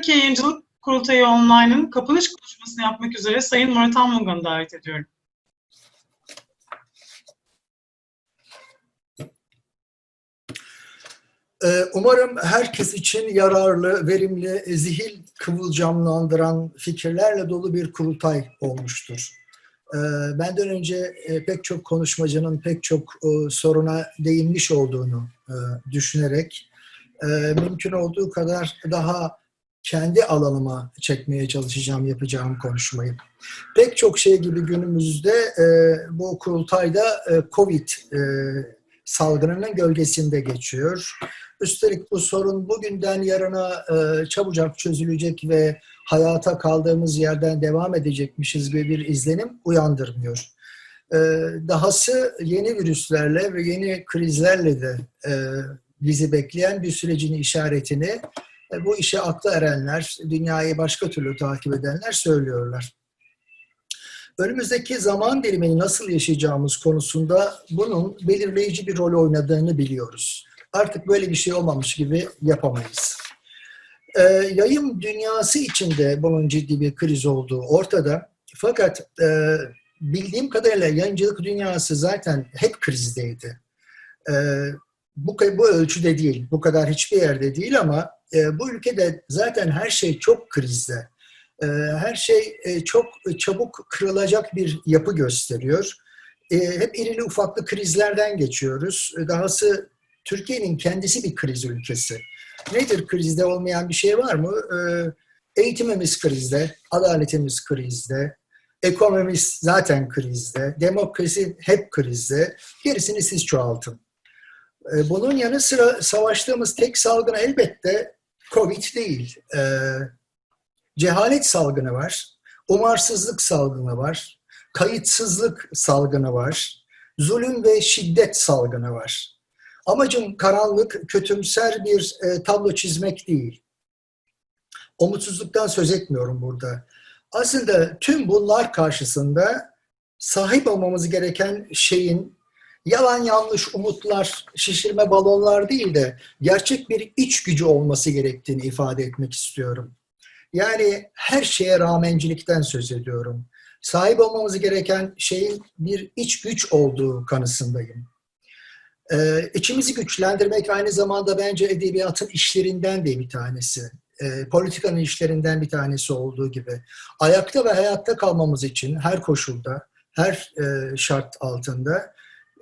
Türkiye Yayıncılık Kurultayı Online'ın kapanış konuşmasını yapmak üzere Sayın Murat Anmungan'ı davet ediyorum. Ee, Umarım herkes için yararlı, verimli, zihin kıvılcamlandıran fikirlerle dolu bir kurultay olmuştur. Ee, Benden önce e, pek çok konuşmacının pek çok e, soruna değinmiş olduğunu e, düşünerek mümkün olduğu kadar daha kendi alanıma çekmeye çalışacağım yapacağım konuşmayı. Pek çok şey gibi günümüzde e, bu kurultayda e, Covid e, salgınının gölgesinde geçiyor. Üstelik bu sorun bugünden yarına e, çabucak çözülecek ve hayata kaldığımız yerden devam edecekmişiz gibi bir izlenim uyandırmıyor. E, dahası yeni virüslerle ve yeni krizlerle de e, bizi bekleyen bir sürecin işaretini bu işe aklı erenler, dünyayı başka türlü takip edenler söylüyorlar. Önümüzdeki zaman dilimini nasıl yaşayacağımız konusunda bunun belirleyici bir rol oynadığını biliyoruz artık böyle bir şey olmamış gibi yapamayız. Ee, yayın dünyası içinde bunun ciddi bir kriz olduğu ortada. Fakat e, bildiğim kadarıyla yayıncılık dünyası zaten hep krizdeydi. E, bu, bu ölçüde değil, bu kadar hiçbir yerde değil ama e, bu ülkede zaten her şey çok krizde. E, her şey e, çok çabuk kırılacak bir yapı gösteriyor. E, hep irili ufaklı krizlerden geçiyoruz. Dahası Türkiye'nin kendisi bir kriz ülkesi. Nedir krizde olmayan bir şey var mı? Ee, eğitimimiz krizde, adaletimiz krizde, ekonomimiz zaten krizde, demokrasi hep krizde. Gerisini siz çoğaltın. Ee, bunun yanı sıra savaştığımız tek salgın elbette Covid değil. Ee, cehalet salgını var, umarsızlık salgını var, kayıtsızlık salgını var, zulüm ve şiddet salgını var. Amacım karanlık, kötümser bir e, tablo çizmek değil. Umutsuzluktan söz etmiyorum burada. Aslında tüm bunlar karşısında sahip olmamız gereken şeyin yalan yanlış umutlar, şişirme balonlar değil de gerçek bir iç gücü olması gerektiğini ifade etmek istiyorum. Yani her şeye rağmencilikten söz ediyorum. Sahip olmamız gereken şeyin bir iç güç olduğu kanısındayım. Ee, içimizi güçlendirmek aynı zamanda bence edebiyatın işlerinden de bir tanesi. Ee, politikanın işlerinden bir tanesi olduğu gibi. Ayakta ve hayatta kalmamız için her koşulda, her e, şart altında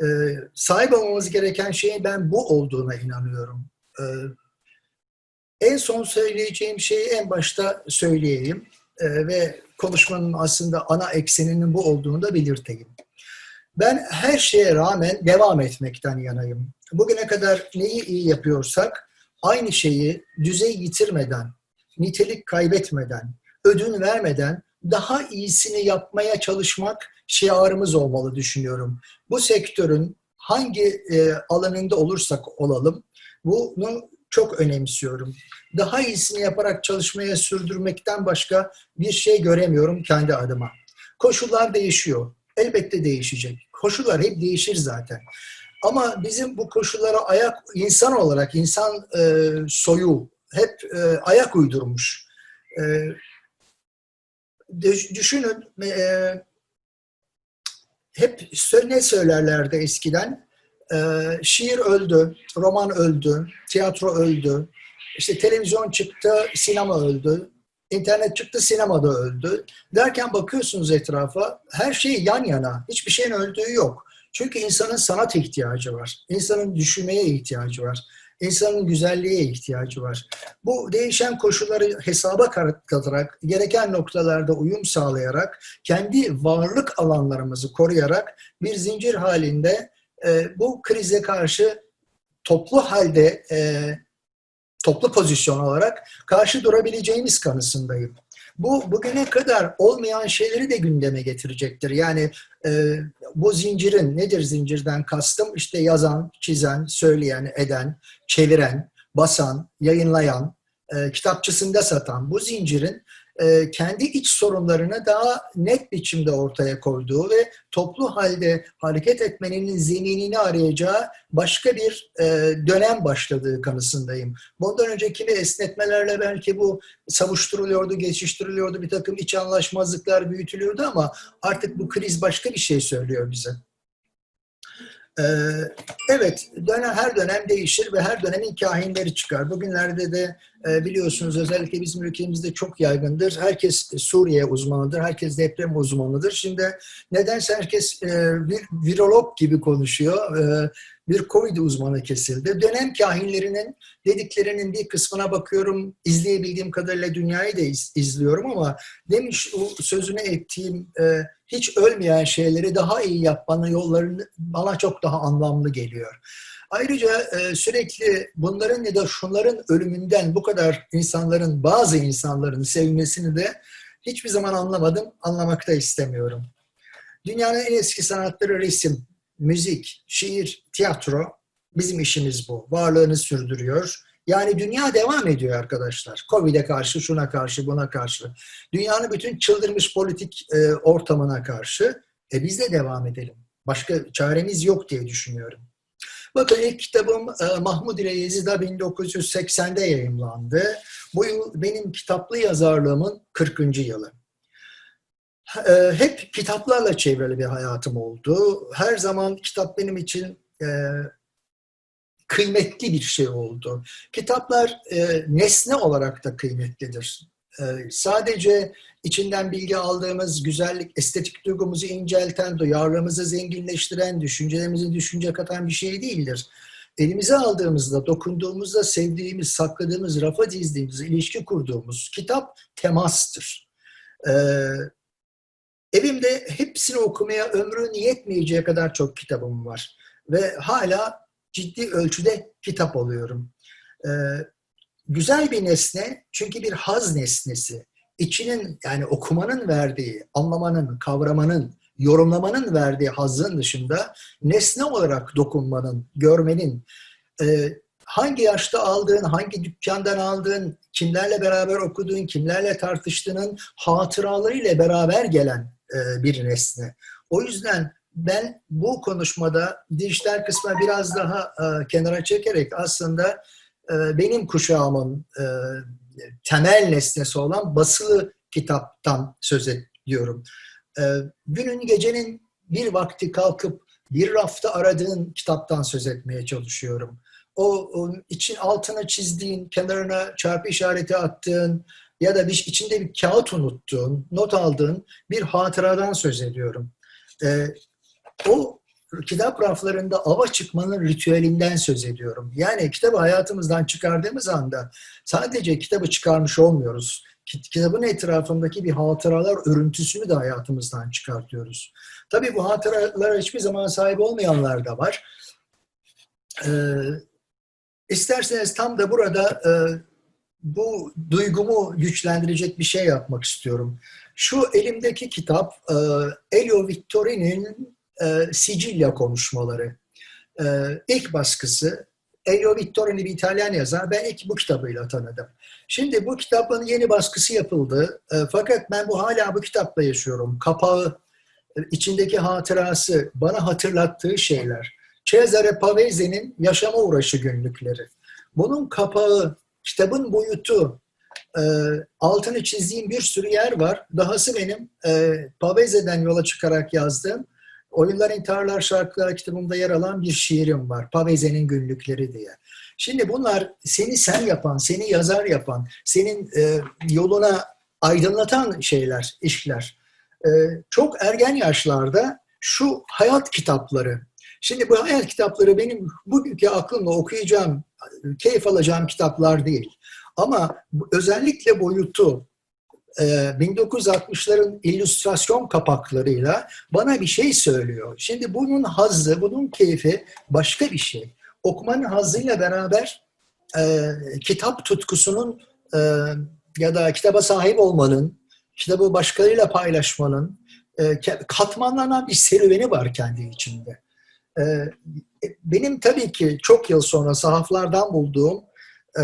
e, sahip olmamız gereken şeyin ben bu olduğuna inanıyorum. E, en son söyleyeceğim şeyi en başta söyleyeyim e, ve konuşmanın aslında ana ekseninin bu olduğunu da belirteyim. Ben her şeye rağmen devam etmekten yanayım. Bugüne kadar neyi iyi yapıyorsak aynı şeyi düzey yitirmeden, nitelik kaybetmeden, ödün vermeden daha iyisini yapmaya çalışmak şiarımız olmalı düşünüyorum. Bu sektörün hangi e, alanında olursak olalım bunu çok önemsiyorum. Daha iyisini yaparak çalışmaya sürdürmekten başka bir şey göremiyorum kendi adıma. Koşullar değişiyor. Elbette değişecek koşullar hep değişir zaten. Ama bizim bu koşullara ayak insan olarak insan e, soyu hep e, ayak uydurmuş. E, düşünün e, hep ne söylerlerdi eskiden? E, şiir öldü, roman öldü, tiyatro öldü, işte televizyon çıktı, sinema öldü, internet çıktı, sinemada öldü. Derken bakıyorsunuz etrafa, her şey yan yana. Hiçbir şeyin öldüğü yok. Çünkü insanın sanat ihtiyacı var. İnsanın düşünmeye ihtiyacı var. İnsanın güzelliğe ihtiyacı var. Bu değişen koşulları hesaba katarak, gereken noktalarda uyum sağlayarak, kendi varlık alanlarımızı koruyarak bir zincir halinde e, bu krize karşı toplu halde e, toplu pozisyon olarak karşı durabileceğimiz kanısındayım. Bu bugüne kadar olmayan şeyleri de gündeme getirecektir. Yani e, bu zincirin nedir zincirden kastım? İşte yazan, çizen, söyleyen, eden, çeviren, basan, yayınlayan, e, kitapçısında satan bu zincirin e, kendi iç sorunlarını daha net biçimde ortaya koyduğu ve toplu halde hareket etmenin zeminini arayacağı başka bir e, dönem başladığı kanısındayım. Bundan önce kimi esnetmelerle belki bu savuşturuluyordu, geçiştiriliyordu, bir takım iç anlaşmazlıklar büyütülüyordu ama artık bu kriz başka bir şey söylüyor bize. Ee, evet, dönem, her dönem değişir ve her dönemin kahinleri çıkar. Bugünlerde de e, biliyorsunuz özellikle bizim ülkemizde çok yaygındır. Herkes Suriye uzmanıdır, herkes deprem uzmanıdır. Şimdi nedense herkes e, bir virolog gibi konuşuyor. E, bir Covid uzmanı kesildi. Dönem kahinlerinin dediklerinin bir kısmına bakıyorum. İzleyebildiğim kadarıyla dünyayı da iz, izliyorum ama demiş o sözünü ettiğim e, hiç ölmeyen şeyleri daha iyi yapmanın yollarını bana çok daha anlamlı geliyor. Ayrıca e, sürekli bunların ya da şunların ölümünden bu kadar insanların, bazı insanların sevmesini de hiçbir zaman anlamadım, anlamak da istemiyorum. Dünyanın en eski sanatları resim, müzik, şiir, tiyatro. Bizim işimiz bu. Varlığını sürdürüyor. Yani dünya devam ediyor arkadaşlar. Covid'e karşı, şuna karşı, buna karşı. Dünyanın bütün çıldırmış politik e, ortamına karşı. E biz de devam edelim. Başka çaremiz yok diye düşünüyorum. Bakın ilk kitabım e, Mahmud ile Yezida 1980'de yayımlandı. Bu yıl benim kitaplı yazarlığımın 40. yılı. E, hep kitaplarla çevrili bir hayatım oldu. Her zaman kitap benim için e, kıymetli bir şey oldu. Kitaplar e, nesne olarak da kıymetlidir. E, sadece içinden bilgi aldığımız güzellik, estetik duygumuzu incelten, duyarlılığımızı zenginleştiren, düşüncelerimizi düşünce katan bir şey değildir. Elimize aldığımızda, dokunduğumuzda sevdiğimiz, sakladığımız, rafa dizdiğimiz, ilişki kurduğumuz kitap temastır. Ee, evimde hepsini okumaya ömrün yetmeyeceği kadar çok kitabım var. Ve hala ciddi ölçüde kitap alıyorum. Ee, güzel bir nesne çünkü bir haz nesnesi. İçinin yani okumanın verdiği, anlamanın, kavramanın, yorumlamanın verdiği hazın dışında nesne olarak dokunmanın, görmenin, e, hangi yaşta aldığın, hangi dükkandan aldığın, kimlerle beraber okuduğun, kimlerle tartıştığının hatıralarıyla beraber gelen e, bir nesne. O yüzden ben bu konuşmada dijital kısma biraz daha e, kenara çekerek aslında e, benim kuşağımın e, temel nesnesi olan basılı kitaptan söz ediyorum. E, günün gecenin bir vakti kalkıp bir rafta aradığın kitaptan söz etmeye çalışıyorum. O, o için altına çizdiğin, kenarına çarpı işareti attığın ya da bir içinde bir kağıt unuttuğun, not aldığın bir hatıradan söz ediyorum. E, o kitap raflarında ava çıkmanın ritüelinden söz ediyorum. Yani kitabı hayatımızdan çıkardığımız anda sadece kitabı çıkarmış olmuyoruz. Kitabın etrafındaki bir hatıralar örüntüsünü de hayatımızdan çıkartıyoruz. Tabii bu hatıralara hiçbir zaman sahip olmayanlar da var. Ee, isterseniz tam da burada e, bu duygumu güçlendirecek bir şey yapmak istiyorum. Şu elimdeki kitap e, Elio Vittori'nin e, Sicilya konuşmaları. E, ilk baskısı Elio Vittorini bir İtalyan yazar. Ben ilk bu kitabıyla tanıdım. Şimdi bu kitabın yeni baskısı yapıldı. E, fakat ben bu hala bu kitapla yaşıyorum. Kapağı, e, içindeki hatırası, bana hatırlattığı şeyler. Cesare Pavese'nin yaşama uğraşı günlükleri. Bunun kapağı, kitabın boyutu, e, altını çizdiğim bir sürü yer var. Dahası benim e, Pavese'den yola çıkarak yazdığım Oyunlar İntiharlar Şarkılar kitabımda yer alan bir şiirim var. Pavese'nin günlükleri diye. Şimdi bunlar seni sen yapan, seni yazar yapan, senin e, yoluna aydınlatan şeyler, işler. E, çok ergen yaşlarda şu hayat kitapları, şimdi bu hayat kitapları benim bugünkü aklımla okuyacağım, keyif alacağım kitaplar değil. Ama özellikle boyutu, 1960'ların e, illüstrasyon kapaklarıyla bana bir şey söylüyor. Şimdi bunun hazzı, bunun keyfi başka bir şey. Okumanın hazzıyla beraber e, kitap tutkusunun e, ya da kitaba sahip olmanın, kitabı başkalarıyla paylaşmanın e, katmanlanan bir serüveni var kendi içinde. E, benim tabii ki çok yıl sonra sahaflardan bulduğum e,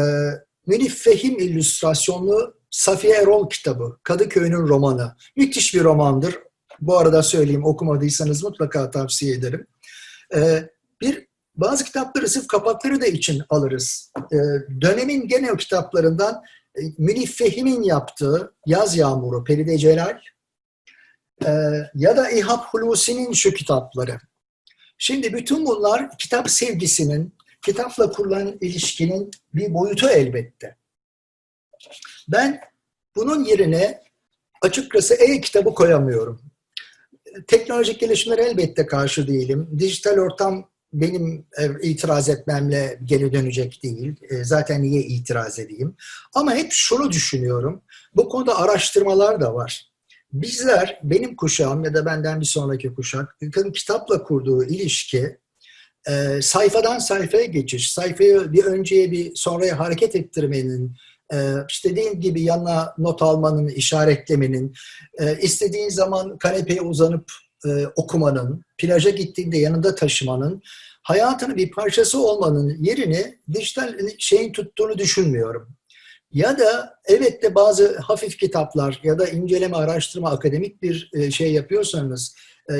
Münif Fehim illüstrasyonlu Safiye Erol kitabı, Kadıköy'ün romanı. Müthiş bir romandır. Bu arada söyleyeyim okumadıysanız mutlaka tavsiye ederim. Ee, bir bazı kitapları sırf kapakları da için alırız. Ee, dönemin genel kitaplarından e, Münif Fehim'in yaptığı Yaz Yağmuru, Peride Celal e, ya da İhab Hulusi'nin şu kitapları. Şimdi bütün bunlar kitap sevgisinin, kitapla kurulan ilişkinin bir boyutu elbette. Ben bunun yerine açıkçası e-kitabı koyamıyorum. Teknolojik gelişimlere elbette karşı değilim. Dijital ortam benim e, itiraz etmemle geri dönecek değil. E, Zaten niye itiraz edeyim? Ama hep şunu düşünüyorum. Bu konuda araştırmalar da var. Bizler, benim kuşağım ya da benden bir sonraki kuşak, kitapla kurduğu ilişki e, sayfadan sayfaya geçiş, sayfayı bir önceye bir sonraya hareket ettirmenin, işte dediğim gibi yanına not almanın, işaretlemenin, e, istediğin zaman kanepeye uzanıp e, okumanın, plaja gittiğinde yanında taşımanın, hayatının bir parçası olmanın yerini dijital şeyin tuttuğunu düşünmüyorum. Ya da evet de bazı hafif kitaplar ya da inceleme, araştırma, akademik bir e, şey yapıyorsanız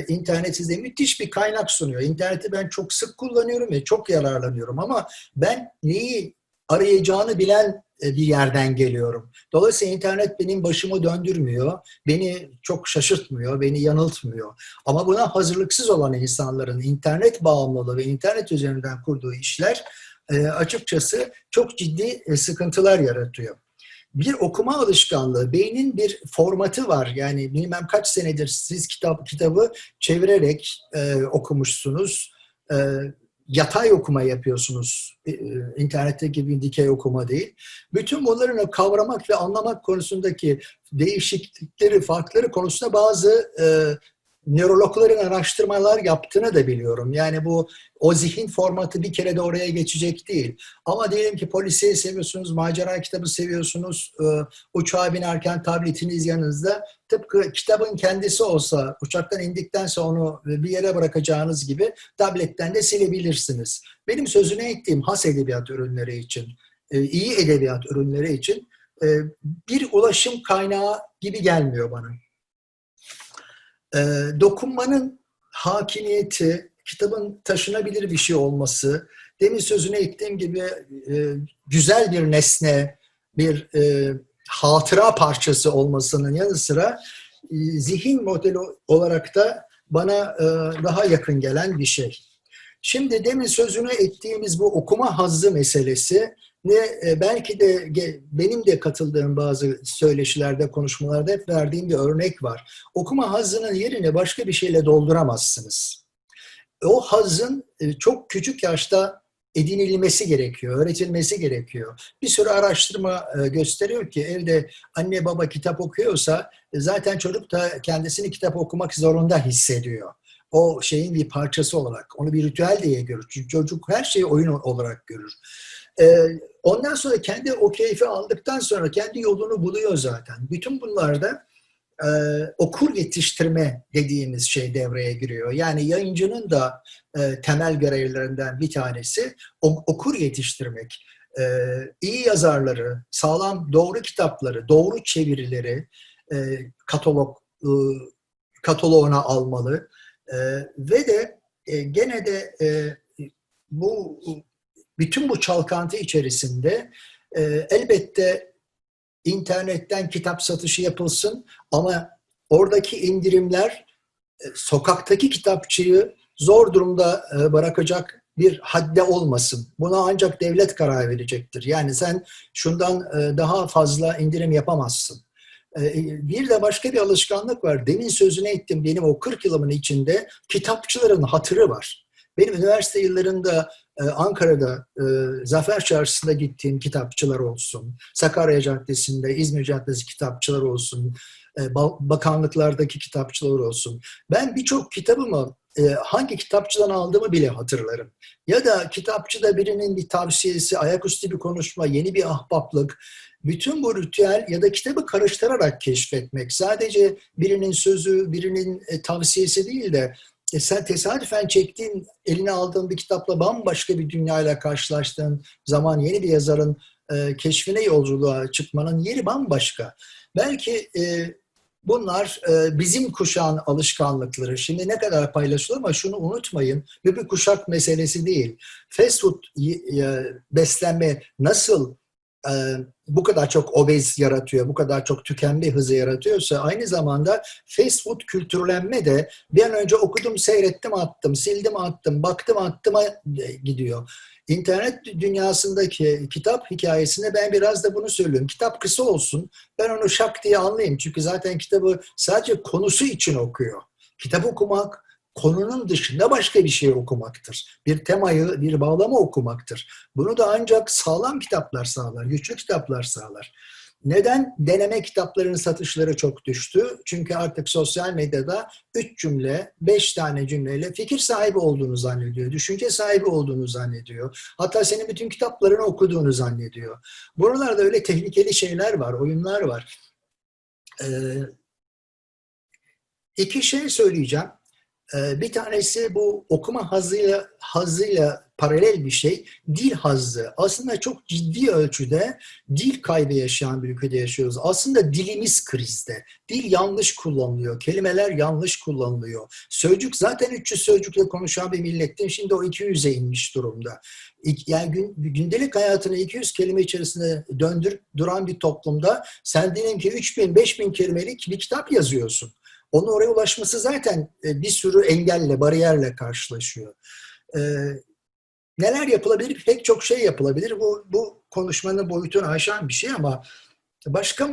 internet size müthiş bir kaynak sunuyor. İnterneti ben çok sık kullanıyorum ve çok yararlanıyorum ama ben neyi arayacağını bilen e, bir yerden geliyorum. Dolayısıyla internet benim başımı döndürmüyor, beni çok şaşırtmıyor, beni yanıltmıyor. Ama buna hazırlıksız olan insanların internet bağımlılığı ve internet üzerinden kurduğu işler e, açıkçası çok ciddi e, sıkıntılar yaratıyor. Bir okuma alışkanlığı, beynin bir formatı var. Yani bilmem kaç senedir siz kitap kitabı çevirerek e, okumuşsunuz. E, yatay okuma yapıyorsunuz. E, internette gibi dikey okuma değil. Bütün bunların kavramak ve anlamak konusundaki değişiklikleri, farkları konusunda bazı e, nörologların araştırmalar yaptığını da biliyorum. Yani bu o zihin formatı bir kere de oraya geçecek değil. Ama diyelim ki polisiye seviyorsunuz, macera kitabı seviyorsunuz, e, uçağa binerken tabletiniz yanınızda. Tıpkı kitabın kendisi olsa, uçaktan indikten sonra onu bir yere bırakacağınız gibi tabletten de silebilirsiniz. Benim sözüne ettiğim has edebiyat ürünleri için, e, iyi edebiyat ürünleri için e, bir ulaşım kaynağı gibi gelmiyor bana. E, dokunmanın hakimiyeti, kitabın taşınabilir bir şey olması, demin sözüne ettiğim gibi e, güzel bir nesne, bir e, hatıra parçası olmasının yanı sıra e, zihin modeli olarak da bana e, daha yakın gelen bir şey. Şimdi demin sözünü ettiğimiz bu okuma hazzı meselesi ne e, belki de benim de katıldığım bazı söyleşilerde, konuşmalarda hep verdiğim bir örnek var. Okuma hazzının yerini başka bir şeyle dolduramazsınız. O hazzın e, çok küçük yaşta edinilmesi gerekiyor, öğretilmesi gerekiyor. Bir sürü araştırma e, gösteriyor ki evde anne baba kitap okuyorsa zaten çocuk da kendisini kitap okumak zorunda hissediyor. O şeyin bir parçası olarak, onu bir ritüel diye görür. Çünkü çocuk her şeyi oyun olarak görür. Ondan sonra kendi o keyfi aldıktan sonra kendi yolunu buluyor zaten. Bütün bunlarda e, okur yetiştirme dediğimiz şey devreye giriyor. Yani yayıncının da e, temel görevlerinden bir tanesi okur yetiştirmek. E, iyi yazarları, sağlam doğru kitapları, doğru çevirileri e, katalog e, kataloğuna almalı. E, ve de e, gene de e, bu bütün bu çalkantı içerisinde e, elbette internetten kitap satışı yapılsın ama oradaki indirimler e, sokaktaki kitapçıyı zor durumda e, bırakacak bir hadde olmasın. Buna ancak devlet karar verecektir. Yani sen şundan e, daha fazla indirim yapamazsın. E, bir de başka bir alışkanlık var. Demin sözüne ettim benim o 40 yılımın içinde kitapçıların hatırı var. Benim üniversite yıllarında ee, Ankara'da e, Zafer Çarşısı'nda gittiğim kitapçılar olsun, Sakarya Caddesi'nde, İzmir Caddesi kitapçılar olsun, e, bakanlıklardaki kitapçılar olsun. Ben birçok kitabımı e, hangi kitapçıdan aldığımı bile hatırlarım. Ya da kitapçıda birinin bir tavsiyesi, ayaküstü bir konuşma, yeni bir ahbaplık, bütün bu ritüel ya da kitabı karıştırarak keşfetmek. Sadece birinin sözü, birinin tavsiyesi değil de e sen tesadüfen çektiğin, eline aldığın bir kitapla bambaşka bir dünyayla karşılaştığın zaman yeni bir yazarın e, keşfine yolculuğa çıkmanın yeri bambaşka. Belki e, bunlar e, bizim kuşağın alışkanlıkları. Şimdi ne kadar paylaşılır ama şunu unutmayın. Bu bir kuşak meselesi değil. Fast food e, beslenme nasıl bu kadar çok obez yaratıyor, bu kadar çok tükenme hızı yaratıyorsa aynı zamanda fast food kültürlenme de bir an önce okudum, seyrettim, attım, sildim, attım, baktım, attıma gidiyor. İnternet dünyasındaki kitap hikayesinde ben biraz da bunu söylüyorum. Kitap kısa olsun, ben onu şak diye anlayayım. Çünkü zaten kitabı sadece konusu için okuyor. Kitap okumak, konunun dışında başka bir şey okumaktır. Bir temayı, bir bağlama okumaktır. Bunu da ancak sağlam kitaplar sağlar, güçlü kitaplar sağlar. Neden? Deneme kitaplarının satışları çok düştü. Çünkü artık sosyal medyada 3 cümle, 5 tane cümleyle fikir sahibi olduğunu zannediyor. Düşünce sahibi olduğunu zannediyor. Hatta senin bütün kitaplarını okuduğunu zannediyor. Buralarda öyle tehlikeli şeyler var, oyunlar var. Ee, iki şey söyleyeceğim. Ee, bir tanesi bu okuma hazıyla, hazıyla paralel bir şey. Dil hazzı. Aslında çok ciddi ölçüde dil kaybı yaşayan bir ülkede yaşıyoruz. Aslında dilimiz krizde. Dil yanlış kullanılıyor. Kelimeler yanlış kullanılıyor. Sözcük zaten 300 sözcükle konuşan bir milletin şimdi o 200'e inmiş durumda. Yani gündelik hayatını 200 kelime içerisinde döndür duran bir toplumda sen diyelim ki 3000 5000 kelimelik bir kitap yazıyorsun. Onun oraya ulaşması zaten bir sürü engelle, bariyerle karşılaşıyor. Ee, neler yapılabilir? Pek çok şey yapılabilir. Bu, bu konuşmanın boyutunu aşan bir şey ama başka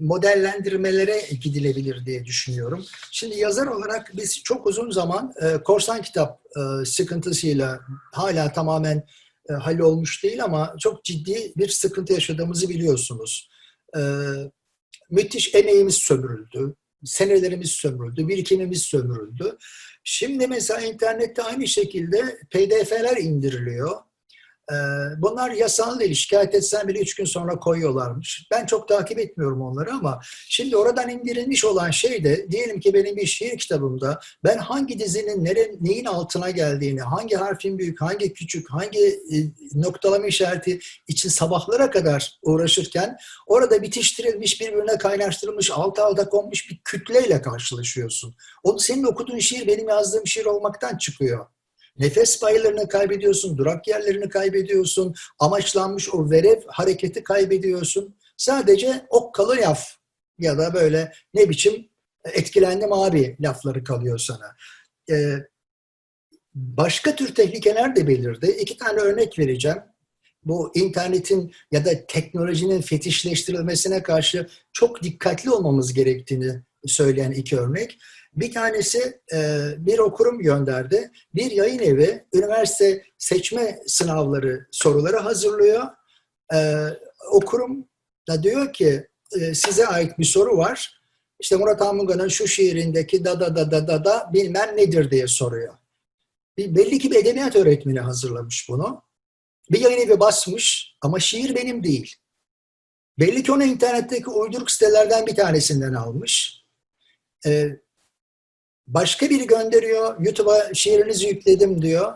modellendirmelere gidilebilir diye düşünüyorum. Şimdi yazar olarak biz çok uzun zaman korsan kitap sıkıntısıyla hala tamamen hallolmuş değil ama çok ciddi bir sıkıntı yaşadığımızı biliyorsunuz. Müthiş emeğimiz sömürüldü senelerimiz sömürüldü, birikimimiz sömürüldü. Şimdi mesela internette aynı şekilde pdf'ler indiriliyor. Ee, bunlar yasal değil. Şikayet etsen bile üç gün sonra koyuyorlarmış. Ben çok takip etmiyorum onları ama şimdi oradan indirilmiş olan şey de diyelim ki benim bir şiir kitabımda ben hangi dizinin nere, neyin altına geldiğini, hangi harfin büyük, hangi küçük, hangi e, noktalama işareti için sabahlara kadar uğraşırken orada bitiştirilmiş, birbirine kaynaştırılmış, alta alta konmuş bir kütleyle karşılaşıyorsun. Onu senin okuduğun şiir benim yazdığım şiir olmaktan çıkıyor. Nefes paylarını kaybediyorsun, durak yerlerini kaybediyorsun, amaçlanmış o verev hareketi kaybediyorsun. Sadece okkalı laf ya da böyle ne biçim etkilendim abi lafları kalıyor sana. Ee, başka tür tehlikeler de belirdi. İki tane örnek vereceğim. Bu internetin ya da teknolojinin fetişleştirilmesine karşı çok dikkatli olmamız gerektiğini söyleyen iki örnek. Bir tanesi e, bir okurum gönderdi. Bir yayın evi üniversite seçme sınavları soruları hazırlıyor. E, okurum da diyor ki e, size ait bir soru var. İşte Murat Anmunga'nın şu şiirindeki da da da da da da bilmem nedir diye soruyor. Belli ki bir edebiyat öğretmeni hazırlamış bunu. Bir yayın evi basmış ama şiir benim değil. Belli ki onu internetteki uyduruk sitelerden bir tanesinden almış. Ee, Başka biri gönderiyor, YouTube'a şiirinizi yükledim diyor.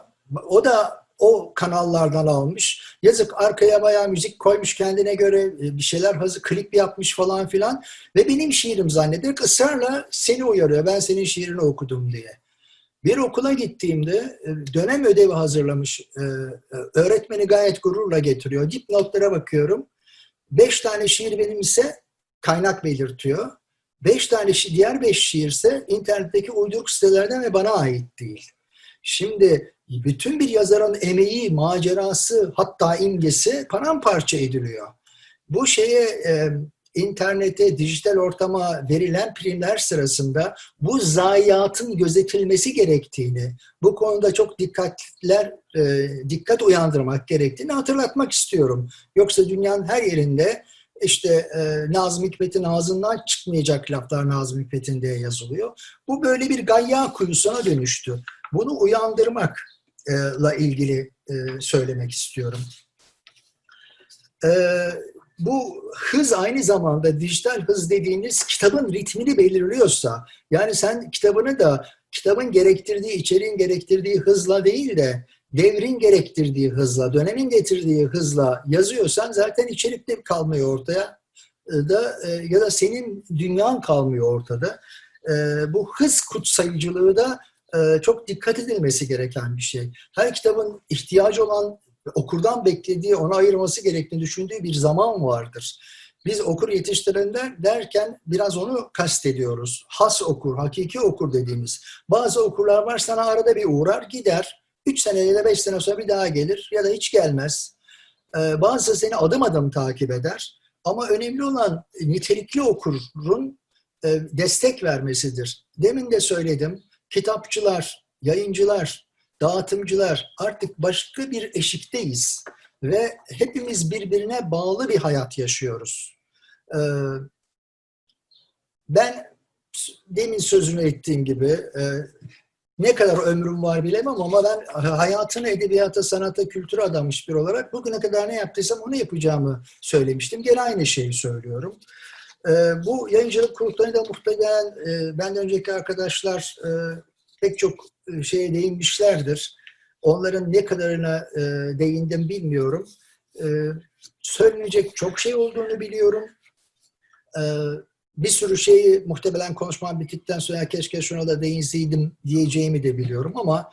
O da o kanallardan almış. Yazık arkaya bayağı müzik koymuş kendine göre e, bir şeyler hazır klip yapmış falan filan. Ve benim şiirim zannederek ısrarla seni uyarıyor. Ben senin şiirini okudum diye. Bir okula gittiğimde e, dönem ödevi hazırlamış e, öğretmeni gayet gururla getiriyor. Dipnotlara bakıyorum. Beş tane şiir benim ise kaynak belirtiyor. Beş tane diğer beş şiirse internetteki uyduruk sitelerden ve bana ait değil. Şimdi bütün bir yazarın emeği, macerası, hatta imgesi paramparça ediliyor. Bu şeye e, internete, dijital ortama verilen primler sırasında bu zayiatın gözetilmesi gerektiğini, bu konuda çok dikkatler, e, dikkat uyandırmak gerektiğini hatırlatmak istiyorum. Yoksa dünyanın her yerinde işte e, Nazım Hikmet'in ağzından çıkmayacak laflar Nazım Hikmet'in diye yazılıyor. Bu böyle bir gayya kuyusuna dönüştü. Bunu uyandırmakla ilgili e, söylemek istiyorum. E, bu hız aynı zamanda dijital hız dediğiniz kitabın ritmini belirliyorsa, yani sen kitabını da kitabın gerektirdiği, içeriğin gerektirdiği hızla değil de devrin gerektirdiği hızla, dönemin getirdiği hızla yazıyorsan zaten içerik de kalmıyor ortaya e, da e, ya da senin dünyan kalmıyor ortada. E, bu hız kutsayıcılığı da çok dikkat edilmesi gereken bir şey. Her kitabın ihtiyacı olan okurdan beklediği, ona ayırması gerektiğini düşündüğü bir zaman vardır. Biz okur yetiştirenler derken biraz onu kastediyoruz. Has okur, hakiki okur dediğimiz. Bazı okurlar var sana arada bir uğrar gider. Üç sene ya da beş sene sonra bir daha gelir ya da hiç gelmez. Ee, bazısı seni adım adım takip eder. Ama önemli olan nitelikli okurun e, destek vermesidir. Demin de söyledim. Kitapçılar, yayıncılar, dağıtımcılar artık başka bir eşikteyiz ve hepimiz birbirine bağlı bir hayat yaşıyoruz. Ee, ben demin sözünü ettiğim gibi e, ne kadar ömrüm var bilemem ama ben hayatını edebiyata, sanata, kültüre adamış bir olarak bugüne kadar ne yaptıysam onu yapacağımı söylemiştim. Gene aynı şeyi söylüyorum. Ee, bu yayıncılık kurultayında muhtemelen e, benden önceki arkadaşlar e, pek çok e, şeye değinmişlerdir. Onların ne kadarına değindim bilmiyorum. Söylenecek çok şey olduğunu biliyorum. Bir sürü şeyi muhtemelen konuşmam bittikten sonra keşke şuna da değinseydim diyeceğimi de biliyorum ama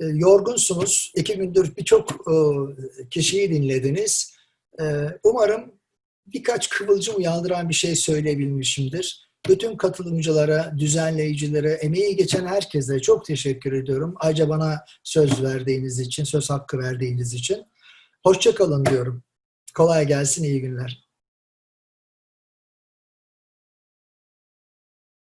e, yorgunsunuz. İki gündür birçok e, kişiyi dinlediniz. E, umarım birkaç kıvılcım uyandıran bir şey söyleyebilmişimdir. Bütün katılımcılara, düzenleyicilere, emeği geçen herkese çok teşekkür ediyorum. Ayrıca bana söz verdiğiniz için, söz hakkı verdiğiniz için. Hoşçakalın diyorum. Kolay gelsin, iyi günler.